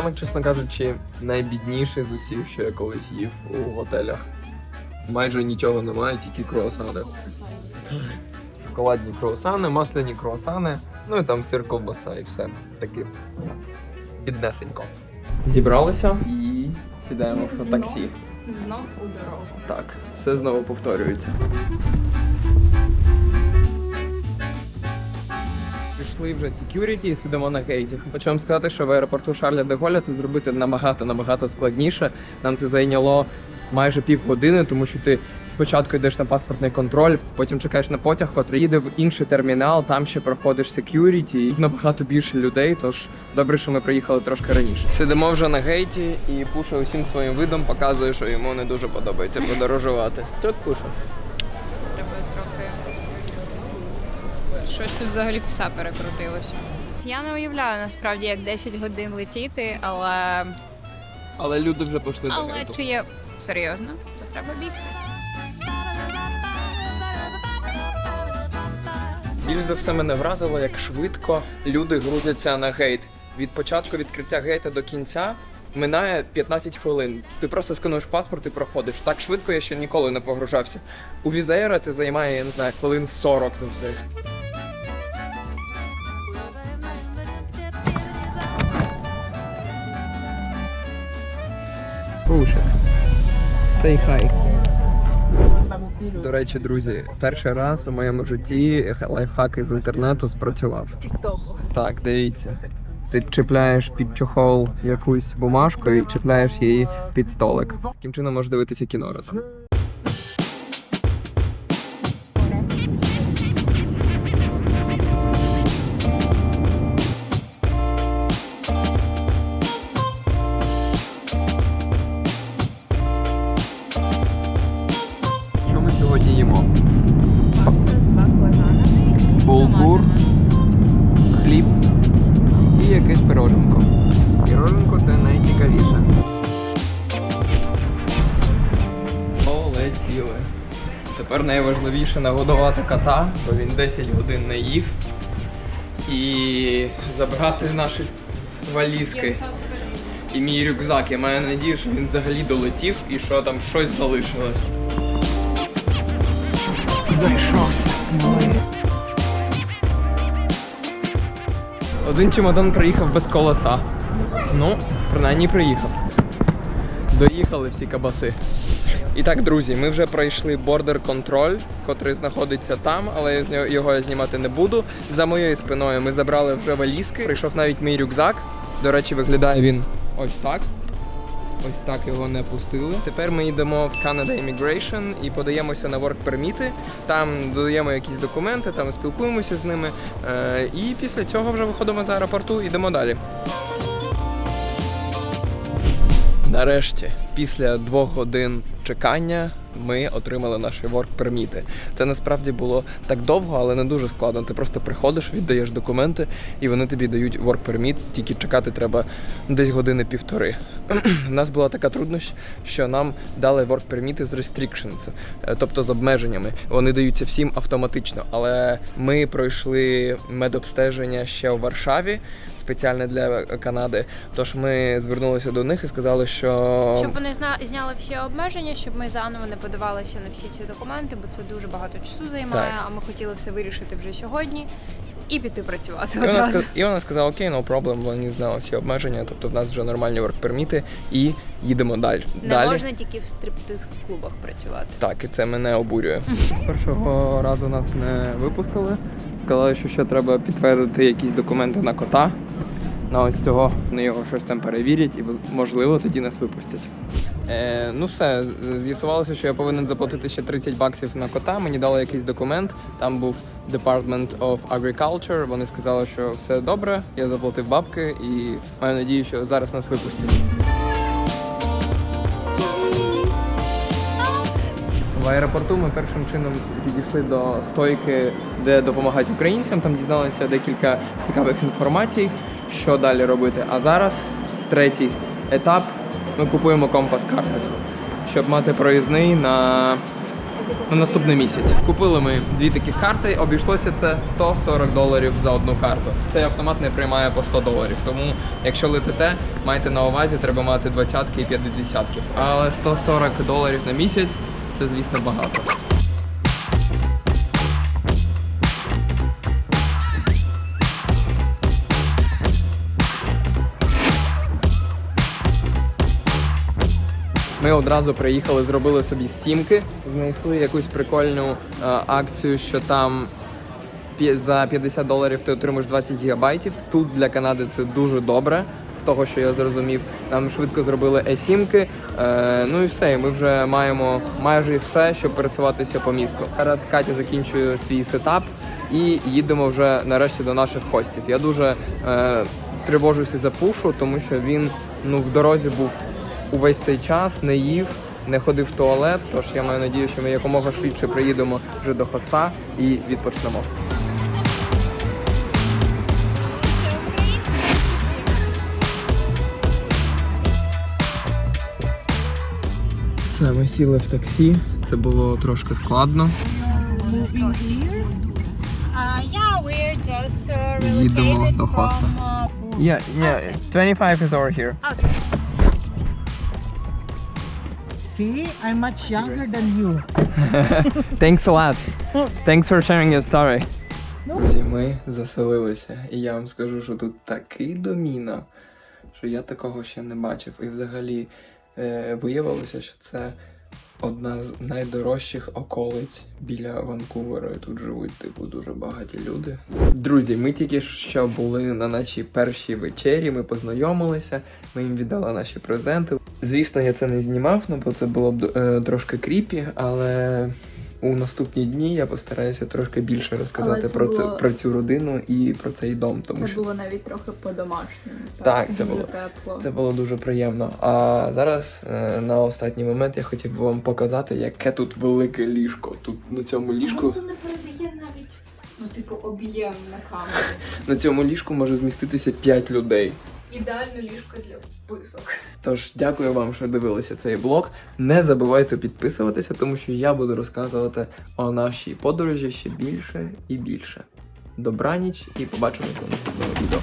Сніданок, чесно кажучи, найбідніший з усіх, що я колись їв у готелях. Майже нічого немає, тільки круасани. Шоколадні круасани, масляні круасани, ну і там сир ковбаса і все. Таке. Біднесенько. Зібралися і сідаємо в таксі. Знов у дорогу. Так, все знову повторюється. Пішли вже security і сидимо на гейті. Хочу вам сказати, що в аеропорту Шарля де Голля це зробити набагато набагато складніше. Нам це зайняло майже півгодини, тому що ти спочатку йдеш на паспортний контроль, потім чекаєш на потяг, котрий їде в інший термінал, там ще проходиш security, і набагато більше людей. Тож добре, що ми приїхали трошки раніше. Сидимо вже на гейті і Пуша усім своїм видом показує, що йому не дуже подобається подорожувати. Тут Пуша. Щось тут взагалі все перекрутилося. Я не уявляю насправді, як 10 годин летіти, але. Але люди вже пішли до Але гейту. чи є серйозно, то треба бігти. Більш за все мене вразило, як швидко люди грузяться на гейт. Від початку відкриття гейта до кінця минає 15 хвилин. Ти просто скануєш паспорт і проходиш. Так швидко я ще ніколи не погружався. У Візеєра це займає, я не знаю, хвилин 40 завжди. Say хайк. До речі, друзі, перший раз у моєму житті лайфхак із інтернету спрацював. Тіктоку. Так, дивіться. Ти чіпляєш під чохол якусь бумажку і чіпляєш її під столик. Таким чином можеш дивитися кіно разом. Булгур, хліб і якесь пироженко. Пироженко це найцікавіше. Полетіли. Тепер найважливіше нагодувати кота, бо він 10 годин не їв. І забрати наші валізки. І мій рюкзак. Я маю надію, що він взагалі долетів і що там щось залишилось. Знайшовся. Один чемодан приїхав без колеса. Ну, принаймні приїхав. Доїхали всі кабаси. І так, друзі, ми вже пройшли бордер контроль, котрий знаходиться там, але його я знімати не буду. За моєю спиною ми забрали вже валізки. Прийшов навіть мій рюкзак. До речі, виглядає він ось так. Ось так його не пустили. Тепер ми йдемо в Canada Immigration і подаємося на work permit. Там додаємо якісь документи, там спілкуємося з ними. Е, і після цього вже виходимо з аеропорту і йдемо далі. Нарешті, після двох годин чекання, ми отримали наші work перміти. Це насправді було так довго, але не дуже складно. Ти просто приходиш, віддаєш документи, і вони тобі дають work permit, Тільки чекати треба десь години півтори. У нас була така труднощ, що нам дали work permit з restrictions, е, тобто з обмеженнями. Вони даються всім автоматично. Але ми пройшли медобстеження ще у Варшаві. Спеціальне для Канади. Тож ми звернулися до них і сказали, що Щоб вони зна- зняли всі обмеження, щоб ми заново не подавалися на всі ці документи, бо це дуже багато часу займає. Так. А ми хотіли все вирішити вже сьогодні і піти працювати І вона, одразу. сказ... і вона сказала, окей, no problem, вони знали всі обмеження, тобто в нас вже нормальні ворк-перміти і їдемо далі. Не далі. можна тільки в стриптиз-клубах працювати. Так, і це мене обурює. Першого разу нас не випустили. Сказали, що ще треба підтвердити якісь документи на кота. На ось цього на його щось там перевірять і можливо тоді нас випустять. Е, ну все, з'ясувалося, що я повинен заплатити ще 30 баксів на кота. Мені дали якийсь документ. Там був Department of Agriculture. Вони сказали, що все добре. Я заплатив бабки і маю надію, що зараз нас випустять. В аеропорту ми першим чином підійшли до стойки, де допомагають українцям. Там дізналися декілька цікавих інформацій, що далі робити. А зараз третій етап. Ми купуємо компас карти, щоб мати проїзний на на наступний місяць. Купили ми дві такі карти, обійшлося це 140 доларів за одну карту. Цей автомат не приймає по 100 доларів. Тому, якщо летите, майте на увазі, треба мати двадцятки і п'ятдесятки. Але 140 доларів на місяць це, звісно, багато. Ми одразу приїхали, зробили собі сімки, знайшли якусь прикольну е, акцію, що там за 50 доларів ти отримаєш 20 гігабайтів. Тут для Канади це дуже добре, з того, що я зрозумів. Нам швидко зробили. Е, ну і все. і Ми вже маємо майже все, щоб пересуватися по місту. Зараз Катя закінчує свій сетап і їдемо вже нарешті до наших хостів. Я дуже е, тривожуся за пушу, тому що він ну в дорозі був увесь цей час, не їв. Не ходив в туалет, тож я маю надію, що ми якомога швидше приїдемо вже до хоста і відпочнемо. Все, ми сіли в таксі. Це було трошки складно. Їдемо до хоста. Yeah, yeah, 25 is over here. Okay. See, I'm much younger than you. Thanks a lot. Thanks for sharing your story. Друзі, ми заселилися, і я вам скажу, що тут такий доміно, що я такого ще не бачив. І взагалі виявилося, що це одна з найдорожчих околиць біля Ванкувера. Тут живуть, типу, дуже багаті люди. Друзі, ми тільки що були на нашій першій вечері, ми познайомилися, ми їм віддали наші презенти. Звісно, я це не знімав, ну бо це було б е, трошки кріпі, але у наступні дні я постараюся трошки більше розказати про це про цю родину і про цей дом. Тому Це що було навіть трохи по-домашньому. Так, це було. тепло. це було дуже приємно. А зараз е, на останній момент я хотів би вам показати, яке тут велике ліжко. Тут на цьому ліжку не передає навіть ну, типу, об'єм на камері. на цьому ліжку може зміститися 5 людей. Ідеальне ліжко для вписок. Тож дякую вам, що дивилися цей блог. Не забувайте підписуватися, тому що я буду розказувати о нашій подорожі ще більше і більше. Добраніч і побачимось у наступному відео.